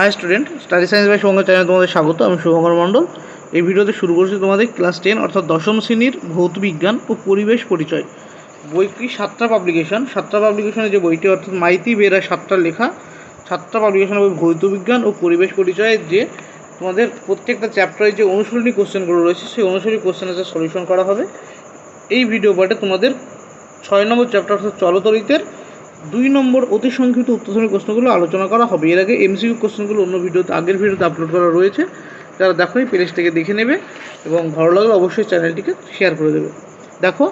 Hi student study science by Shubhankar channel তোমাদের স্বাগত, আমি শুভঙ্কর মণ্ডল। এই ভিডিওতে শুরু করছি তোমাদের ক্লাস টেন অর্থাৎ দশম শ্রেণির ভৌত বিজ্ঞান ও পরিবেশ পরিচয়। বইটি সাতটা পাবলিকেশন সাতটা পাবলিকেশনের যে বইটি, অর্থাৎ মাইতি বেরা সাতটা লেখা, সাতটা পাবলিকেশনের বই ভৌত বিজ্ঞান ও পরিবেশ পরিচয়ের যে তোমাদের প্রত্যেকটা চ্যাপ্টারে যে অনুশীলনী কোশ্চেনগুলো রয়েছে, সেই অনুশীলনী কোশ্চেনের সলিউশন করা হবে। এই ভিডিও পার্টে তোমাদের ছয় নম্বর চ্যাপ্টার অর্থাৎ চলতরিতের দুই নম্বর অতি সংক্ষিপ্ত উত্তরধর্মী প্রশ্নগুলো আলোচনা করা হবে। এর আগে এমসিকিউ কোশ্চেনগুলো অন্য ভিডিওতে আগের ভিডিওতে আপলোড করা রয়েছে। যারা দেখো এই প্লেসটাকে দেখে নেবে এবং ভালো লাগলে অবশ্যই চ্যানেলটিকে শেয়ার করে দেবে। দেখো,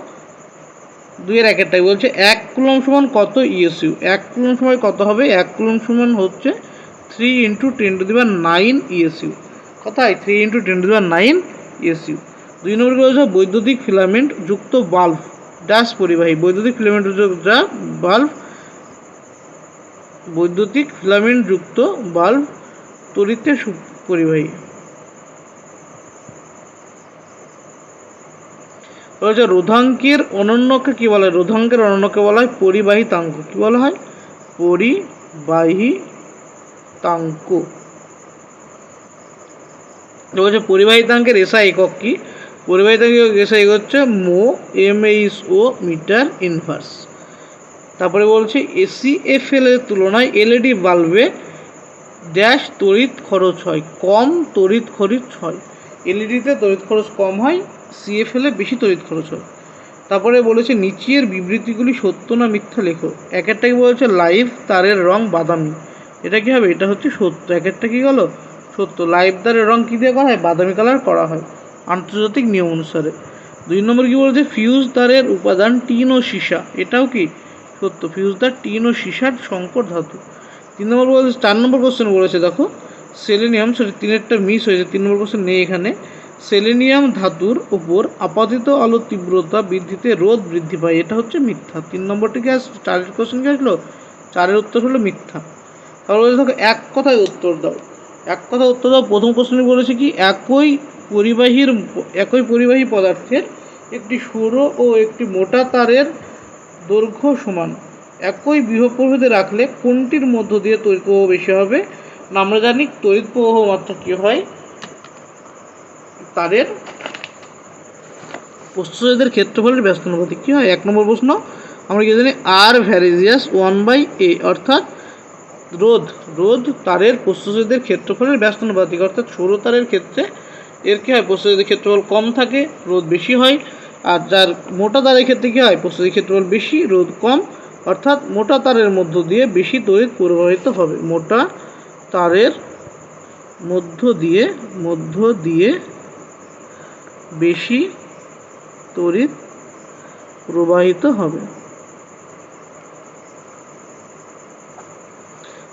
দুইয়ের একেরটাই বলছে, এক কুলম সমান কত ইএসইউ এক কুলম সময় কত হবে? এক কুলম সমান হচ্ছে three into ten to the power nine ESU কথায় three into ten to the power nine ESU দুই নম্বর বলেছে? বৈদ্যুতিক ফিলামেন্ট যুক্ত বাল্ব ড্যাশ পরিবাহী, বৈদ্যুতিক ফিলামেন্ট যুক্ত বাল্ব বৈদ্যুতিক ফিলামেন্ট যুক্ত বাল্ব তড়িতে পরিবাহী রয়েছে রোধাঙ্কের অনন্যকে কি বলা হয়? রোধাঙ্কের অনন্যকে বলা হয় পরিবাহিতাঙ্ক কি বলা হয়? পরিবাহী তাঙ্ক। পরিবাহিতাঙ্ক রয়েছে পরিবাহিতাঙ্কের এসা একক কি? পরিবাহিতাঙ্কের এসা একক হচ্ছে mho M H O metre inverse. তারপরে বলছে এসিএফএল এর তুলনায় এলইডি বাল্বে ড্যাশ তড়িৎ খরচ হয়, কম তড়িৎ খরচ হয়। এলইডিতে তড়িৎ খরচ কম হয় সিএফএল বেশি তড়িৎ খরচ হয়। তারপরে বলেছে নিচের বিবৃতিগুলি সত্য না মিথ্যা লেখো এক একটাকে বলেছে, লাইভ তারের রং বাদামি। এটা কি হবে? এটা হচ্ছে সত্য। এক একটা কি গেল? সত্য। লাইভ তারের রং কী দিয়ে করা হয়? বাদামি কালার করা হয় আন্তর্জাতিক নিয়ম অনুসারে। দুই নম্বর কি বলেছে? ফিউজ তারের উপাদান টিন ও সীসা। এটাও কি? সত্য ফিউজ তার টিন ও সিসার সংকর ধাতু। তিন নম্বর চার নম্বর কোশ্চেন বলেছে, দেখো সেলেনিয়াম সরি তিনেরটা মিস হয়েছে, তিন নম্বর কোশ্চেন নেই এখানে। সেলেনিয়াম ধাতুর উপর আপাতিত আলো তীব্রতা বৃদ্ধিতে রোধ বৃদ্ধি পায়, এটা হচ্ছে মিথ্যা। তিন নম্বরটি কি আসলো? চারের কোশ্চেন কি আসলো? চারের উত্তর হলো মিথ্যা। তাহলে দেখো, এক কথায় উত্তর দাও। এক কথায় উত্তর দাও, প্রথম প্রশ্নে বলেছে কি, একই পরিবাহীর, একই পরিবাহী পদার্থের একটি সরু ও একটি মোটা তারের দৈর্ঘ্য সমান। একই বৃহৎ প্রভেদে রাখলে কোনটির মধ্য দিয়ে তড়িৎ প্রবাহ বেশি হবে? না, আমরা জানি তড়িৎ প্রবাহ মাত্রা কী হয়? তাদের প্রস্তুতের ক্ষেত্রফলের ব্যস্তানুপাতিক কী হয়? এক নম্বর প্রশ্ন, আমরা কি জানি আর ভ্যারিজিয়াস ওয়ান বাই এ অর্থাৎ রোধ রোদ তারের প্রস্তুতের ক্ষেত্রফলের ব্যস্তানুপাতিক, অর্থাৎ সৌর তারের ক্ষেত্রে এর কী হয়? প্রস্তুতের ক্ষেত্রফল কম থাকে রোদ বেশি হয়। আর যার মোটা তারের ক্ষেত্রে কী হয়? প্রস্তুতির ক্ষেত্রফল বেশি রোধ কম। অর্থাৎ মোটা তারের মধ্য দিয়ে বেশি তড়িৎ প্রবাহিত হবে। মোটা তারের মধ্য দিয়ে মধ্য দিয়ে বেশি তড়িৎ প্রবাহিত হবে।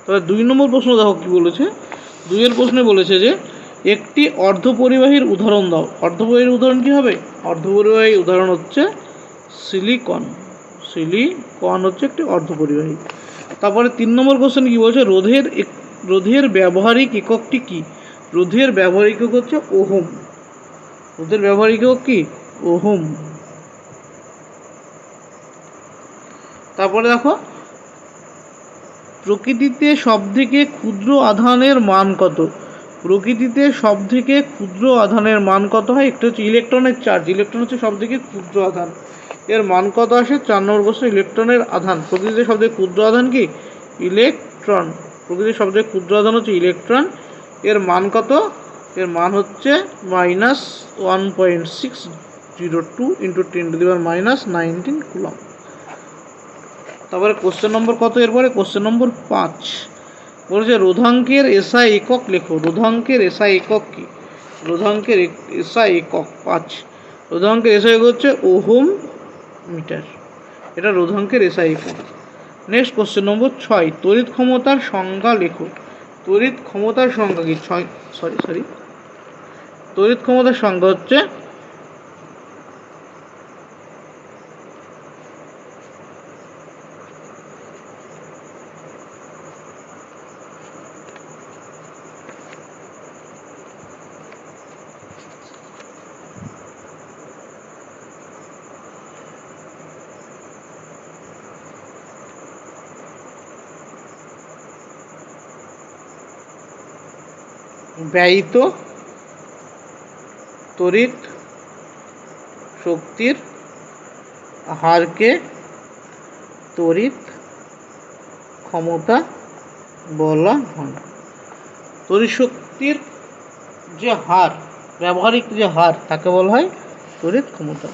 তবে দুই নম্বর প্রশ্ন দেখো কি বলেছে? দুইয়ের প্রশ্নে বলেছে যে একটি অর্ধপরিবাহীর উদাহরণ দাও। অর্ধপরিবাহীর উদাহরণ কি হবে? অর্ধপরিবাহী উদাহরণ হচ্ছে সিলিকন সিলিকন হচ্ছে একটি অর্ধপরিবাহী। তারপরে তিন নম্বর কোশ্চেন কি বলছে? রোধের রোধের ব্যবহারিক এককটি কি? রোধের ব্যবহারিক একক হচ্ছে ওহম। রোধের ব্যবহারিক একক কি? ওহম। তারপরে দেখো, প্রকৃতিতে সবথেকে ক্ষুদ্র আধানের মান কত? প্রকৃতিতে সবথেকে ক্ষুদ্র আধানের মান কত হয়? একটা হচ্ছে ইলেকট্রনের চার্জ ইলেকট্রন হচ্ছে সবথেকে ক্ষুদ্র আধান। এর মান কত আসে? চার নম্বর প্রশ্ন ইলেকট্রনের আধান। প্রকৃতিতে সবথেকে ক্ষুদ্র আধান কি? ইলেকট্রন প্রকৃতির সবথেকে ক্ষুদ্র আধান হচ্ছে ইলেকট্রন এর মান কত? এর মান হচ্ছে minus one point six zero two into ten to the power minus nineteen coulomb তারপরে কোশ্চেন নম্বর কত? এরপরে কোশ্চেন নম্বর পাঁচ। বলেছে রোধাঙ্কের এসআই একক লেখো, রোধাঙ্কের এসআই একক কি? রোধাঙ্কের এসআই একক পাঁচ। রোধাঙ্কের এসআই একক হচ্ছে ওহম মিটার। এটা রোধাঙ্কের এসআই একক। নেক্সট কোশ্চেন নম্বর ছয়, তড়িৎ ক্ষমতার সংজ্ঞা লেখো। তড়িৎ ক্ষমতার সংজ্ঞা কি? ছয় সরি সরি তড়িৎ ক্ষমতার সংজ্ঞা হচ্ছে ব্যয়িত তড়িৎ শক্তির হারকে তড়িৎ ক্ষমতা বলা হয়। তড়িৎ শক্তির যে হার, ব্যবহারিক যে হার, তাকে বলা হয় তড়িৎ ক্ষমতা।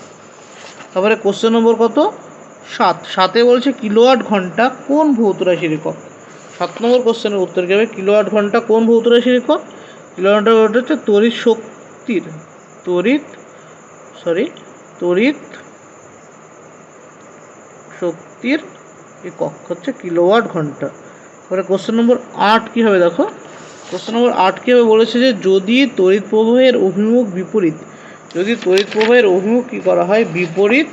তারপরে কোশ্চেন নম্বর কত? সাত। সাতে বলছে কিলোওয়াট ঘণ্টা কোন ভৌত রাশির একক সাত নম্বর কোশ্চেনের উত্তর কী হবে? কিলোওয়াট ঘণ্টা কোন ভৌত রাশির একক কিলোওয়াট ঘণ্টা হচ্ছে তড়িৎ শক্তির, তড়িৎ সরি তড়িৎ শক্তির একক হচ্ছে কিলোওয়াট ঘণ্টা। তারপরে কোশ্চেন নম্বর আট কী হবে দেখো? কোশ্চেন নম্বর আট কী হবে? বলেছে যে যদি তড়িৎ প্রবাহের অভিমুখ বিপরীত, যদি তড়িৎ প্রবাহের অভিমুখ কী করা হয়? বিপরীত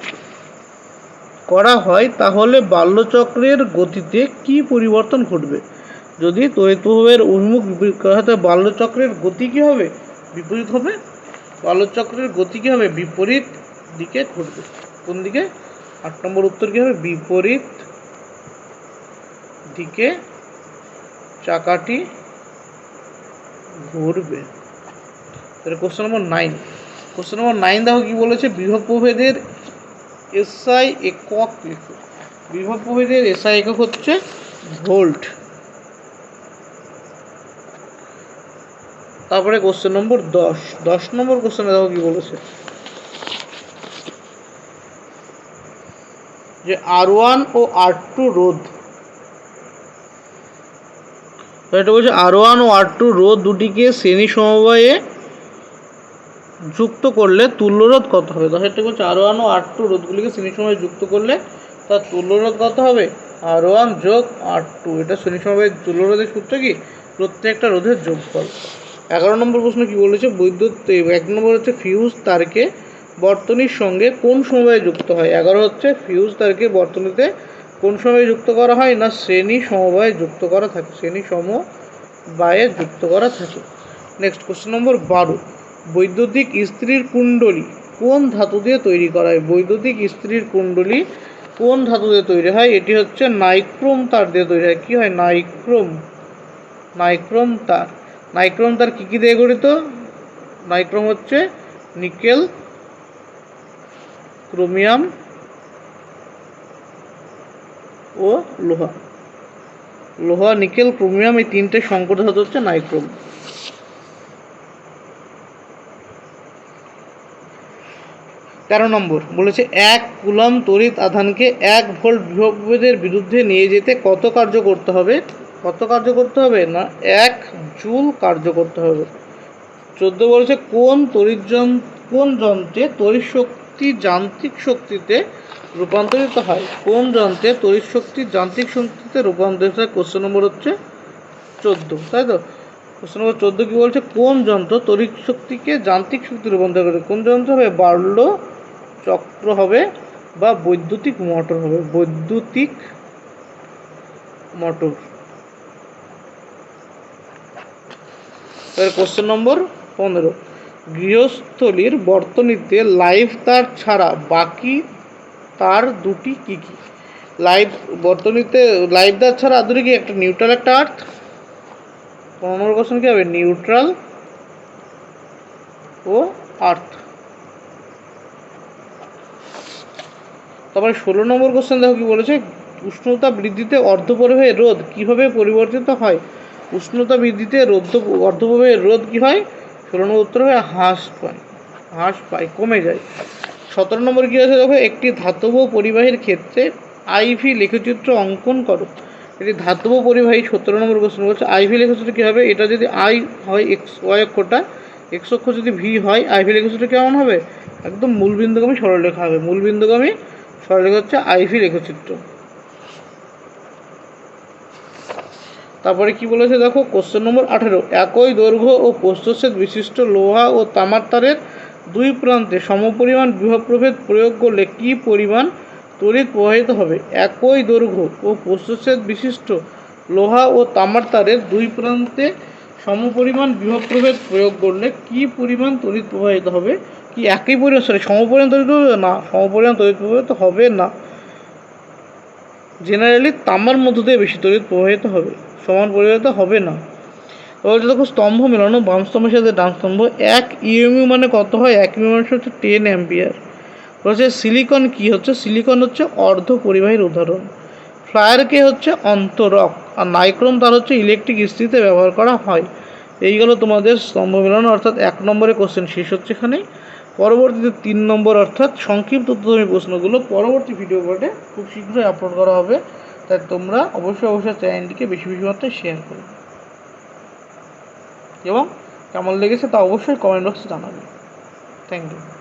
করা হয়, তাহলে বাল্যচক্রের গতিতে কি পরিবর্তন ঘটবে? যদি করা হয় তাহলে বাল্যচক্রের গতি কী হবে? বিপরীত হবে? বাল্যচক্রের গতি কী হবে? বিপরীত দিকে ঘটবে কোন দিকে? আট নম্বর উত্তর কী হবে? বিপরীত দিকে চাকাটি ঘুরবে। তাহলে question number nine question number nine দেখো কি বলেছে? বিভব প্রভেদের এসআই একক লিখো প্রভেদের এসআই একক হচ্ছে ভোল্ট। তারপরে কোশ্চেন নম্বর দশ। দশ নম্বর কোশ্চেনে দেখো কি বলেছে। যে আর ওয়ান ও আর টু রোধ। এটা বলছে আর ওয়ান ও আর টু রোধ দুটিকে শ্রেণি সমবায়ে যুক্ত করলে তুল্যরোধ কত হবে? দশ একটা বলছে আর ওয়ান ও আর টু রোধগুলিকে শ্রেণি সমবায়ে যুক্ত করলে তার তুল্যরোধ কত হবে? আর ওয়ান যোগ আর টু এটা শ্রেণি সমবায়ে তুল্যরোধের সূত্র কি? প্রত্যেকটা রোধের যোগফল। এগারো নম্বর প্রশ্ন কি বলেছে? বৈদ্যুৎ এক নম্বর হচ্ছে ফিউজ তারকে বর্তনীর সঙ্গে কোন সমবায়ে যুক্ত হয়? এগারো হচ্ছে ফিউজ তারকে বর্তনীতে কোন সময়ে যুক্ত করা হয় না শ্রেণি সমবায়ে যুক্ত করা থাকে? শ্রেণি সমবায়ে যুক্ত করা থাকে। নেক্সট কোশ্চেন নম্বর বারো। বৈদ্যুতিক ইস্ত্রির কুণ্ডলী কোন ধাতু দিয়ে তৈরি করা হয়? বৈদ্যুতিক ইস্ত্রির কুণ্ডলী কোন ধাতু দিয়ে তৈরি হয়? এটি হচ্ছে নাইক্রোম তার দিয়ে তৈরি হয়। কী হয়? নাইক্রোম নাইক্রোম তার। নাইক্রোম তার কী কী দিয়ে গঠিত? নাইক্রোম হচ্ছে নিকেল ক্রোমিয়াম ও লোহা। লোহা নিকেল ক্রোমিয়াম এই তিনটে সংকট ধাতু হচ্ছে নাইক্রোম তেরো নম্বর, বলেছে এক কুলম তড়িৎ আধানকে এক ভোল্ট বিভবেদের বিরুদ্ধে নিয়ে যেতে কত কার্য করতে হবে? কত কার্য করতে হবে? না, এক জুল কার্য করতে হবে। চোদ্দ বলেছে, কোন যন- কোন যন্ত্রে তড়িৎ শক্তি যান্ত্রিক শক্তিতে রূপান্তরিত হয়? কোন যন্ত্রে তড়িৎ শক্তি যান্ত্রিক শক্তিতে রূপান্তরিত হয়? কোশ্চেন নম্বর হচ্ছে চোদ্দ, তাই তো? কোশ্চেন নম্বর চোদ্দ কী বলছে? কোন যন্ত্র তড়িৎ শক্তিকে যান্ত্রিক শক্তি রূপান্তর করে? কোন যন্ত্র হবে? বার্লো চক্র হবে বা বৈদ্যুতিক মোটর হবে। বৈদ্যুতিক মোটর। এবার কোশ্চেন নম্বর পনেরো। গৃহস্থলীর বর্তনীতে লাইভ তার ছাড়া বাকি তার দুটি কি কি? লাইভ বর্তনীতে লাইভ তার ছাড়া আর দুটি কি? একটা নিউট্রাল একটা আর্থ পনেরো কোশ্চেন কী হবে? নিউট্রাল ও আর্থ তারপরে ষোলো নম্বর কোশ্চেন দেখো কি বলেছে? উষ্ণতা বৃদ্ধিতে অর্ধপরিবাহের রোধ কীভাবে পরিবর্তিত হয়? উষ্ণতা বৃদ্ধিতে রোধ অর্ধপরিবাহের রোধ কি হয়? ষোলো নম্বর উত্তর হবে হ্রাস পায়। হ্রাস পায়, কমে যায়। সতেরো নম্বর কী আছে দেখো? একটি ধাতব পরিবাহীর ক্ষেত্রে আইভি লেখচিত্র অঙ্কন করো। এটি ধাতব পরিবাহী, সতেরো নম্বর কোশ্চেন বলছে আইভি লেখচিত্র কী হবে? এটা যদি আই হয় এক্স ওয়াই অক্ষটা এক্স অক্ষ যদি ভি হয় আইভি লেখচিত্র কেমন হবে? একদম মূলবিন্দুগামী সরলরেখা হবে। মূলবিন্দুগামী সরলরেখা হচ্ছে আইভি লেখচিত্র। তারপরে কি বলেছে দেখো? কোশ্চেন নম্বর আঠেরো। একই দৈর্ঘ্য ও প্রস্থচ্ছেদ বিশিষ্ট লোহা ও তামার তারের দুই প্রান্তে সমপরিমাণ বিভব প্রভেদ প্রয়োগ করলে কি পরিমাণ তড়িৎ প্রবাহিত হবে? একই দৈর্ঘ্য ও প্রস্থচ্ছেদ বিশিষ্ট লোহা ও তামার তারের দুই প্রান্তে সমপরিমাণ বিভব প্রভেদ প্রয়োগ করলে কি পরিমাণ তড়িৎ প্রবাহিত হবে? কি একই পরিমাণ? সরি সমপরিমাণ তড়িৎ না। সমপরিমাণ তড়িৎ প্রবাহিত হবে না। জেনারেলি তামার মধ্য দিয়ে বেশি তড়িৎ প্রবাহিত হবে, সমান পরিবাহিত হবে না। বলছে দেখো স্তম্ভ মেলানো, বাম স্তম্ভের সাথে ডান স্তম্ভ, এক ইএমইউ মানে কত হয়? এক ইএমইউ মানে হচ্ছে টেন অ্যাম্পিয়ার বলছে সিলিকন কি হচ্ছে? সিলিকন হচ্ছে অর্ধ পরিবাহীর উদাহরণ। ফ্লায়ারকে হচ্ছে অন্তরক, আর নাইক্রোম তার হচ্ছে ইলেকট্রিক ইস্ত্রিতে ব্যবহার করা হয়। এই গেল তোমাদের স্তম্ভ মেলানো, অর্থাৎ এক নম্বরে কোশ্চেন শেষ হচ্ছে এখানেই পরবর্তীতে তিন নম্বর অর্থাৎ সংক্ষিপ্ত উত্তরধর্মী প্রশ্নগুলো পরবর্তী ভিডিও পার্টে খুব শীঘ্রই আপলোড করা হবে। তাই তোমরা অবশ্যই অবশ্যই চ্যানেলটিকে বেশি বেশি মাত্রায় শেয়ার করবে এবং কেমন লেগেছে তা অবশ্যই কমেন্ট বক্সে জানাবে। Thank you